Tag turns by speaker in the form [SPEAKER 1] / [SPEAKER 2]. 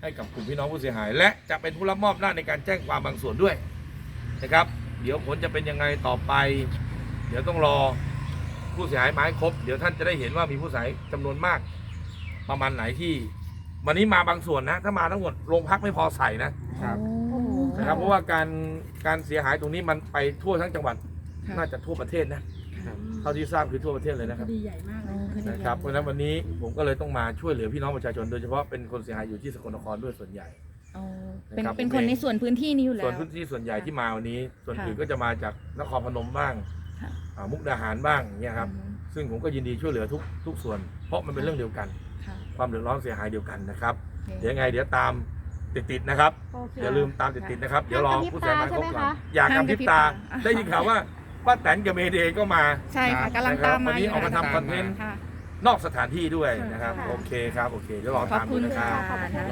[SPEAKER 1] ให้กับกลุ่มพี่น้องผู้เสียหาย และจะเป็นผู้รับมอบหน้าจในการแจ้งความบางส่วนด้วยนะครับ เดี๋ยวผลจะเป็นยังไงต่อไป เดี๋ยวต้องรอผู้เสียหายมาให้ครบ เดี๋ยวท่านจะได้เห็นว่ามีผู้เสียหายจำนวนมาก ประมาณไหนที่ วันนี้มาบางส่วนนะ ถ้ามาทั้งหมดโรงพักไม่พอใส่นะ
[SPEAKER 2] ครับ
[SPEAKER 3] โอ้โห
[SPEAKER 1] นะครับเพราะว่าการการเสียหายตรงนี้มันไปทั่วทั้งจังหวัด
[SPEAKER 3] ค่ะ
[SPEAKER 1] น่าจะทั่วประเทศนะ เท่าที่ทราบคือทั่วประเทศเลยนะครับ
[SPEAKER 4] คดีใหญ่มากเลย
[SPEAKER 3] โอ้คดี
[SPEAKER 1] นะครับเพราะฉะนั้นวันนี้ผมก็เลยต้องมาช่วยเหลือพี่น้องประชาชนโดยเฉพาะเป็นคนเสียหายอยู่ที่สกลนครด้วยส่วนใหญ่
[SPEAKER 3] เอาเป็น
[SPEAKER 1] นะครับ
[SPEAKER 3] เป็น
[SPEAKER 1] ผม
[SPEAKER 3] คน
[SPEAKER 1] เอง
[SPEAKER 3] ในส่วนพื้นที่นี้อยู่แล้
[SPEAKER 1] ส่
[SPEAKER 3] ว
[SPEAKER 1] วนพื้นที่ส่วนใหญ่ที่มาวันนี้ ส่วน
[SPEAKER 3] ค่ะ
[SPEAKER 1] อื่นก็จะมาจากนครพนมบ้าง
[SPEAKER 3] ค่ะ
[SPEAKER 1] อ่ามุกดาหารบ้างเนี่ยครับ
[SPEAKER 3] อืม
[SPEAKER 1] ซึ่งผมก็ยินดีช่วยเหลือทุกทุกส่วน เพราะมันเป็นเรื่องเดียวกัน
[SPEAKER 3] ค่ะ
[SPEAKER 1] ความเดือดร้อนเสียหายเดียวกันนะครับ
[SPEAKER 3] โอเค
[SPEAKER 1] เดี๋ยวยังไงเดี๋ยวตามติดๆนะครับ
[SPEAKER 4] โอเค
[SPEAKER 1] อย่าลืมตามติดๆนะครับ เดี๋ยวรอผู้เสียหายครบก่อน
[SPEAKER 4] ห้ามกระพริบตาใช่ไหมคะ
[SPEAKER 1] อย่ากระพริบตา
[SPEAKER 3] ห้ามกระพริบตา
[SPEAKER 1] ได้ยินข่าวว่า ป้าแตนกับเมเดย์ก็มา
[SPEAKER 3] ใช่ค่ะกำลัง
[SPEAKER 1] นะครับ
[SPEAKER 3] ตามมา
[SPEAKER 1] วันนี้
[SPEAKER 3] ยู่
[SPEAKER 1] ออกมา
[SPEAKER 3] ค่ะ
[SPEAKER 1] ทำคอนเทนต์
[SPEAKER 3] ค่ะ
[SPEAKER 1] นอกสถานที่ด้วยนะครับ
[SPEAKER 3] ค่ะ
[SPEAKER 1] โอเคครับ โอเคเดี๋ยวรอ
[SPEAKER 3] ขอบ
[SPEAKER 1] ตาม
[SPEAKER 3] คุ
[SPEAKER 1] ดู
[SPEAKER 3] ณ
[SPEAKER 1] นะค
[SPEAKER 3] ค่ะ
[SPEAKER 1] รับ
[SPEAKER 3] ค่ะ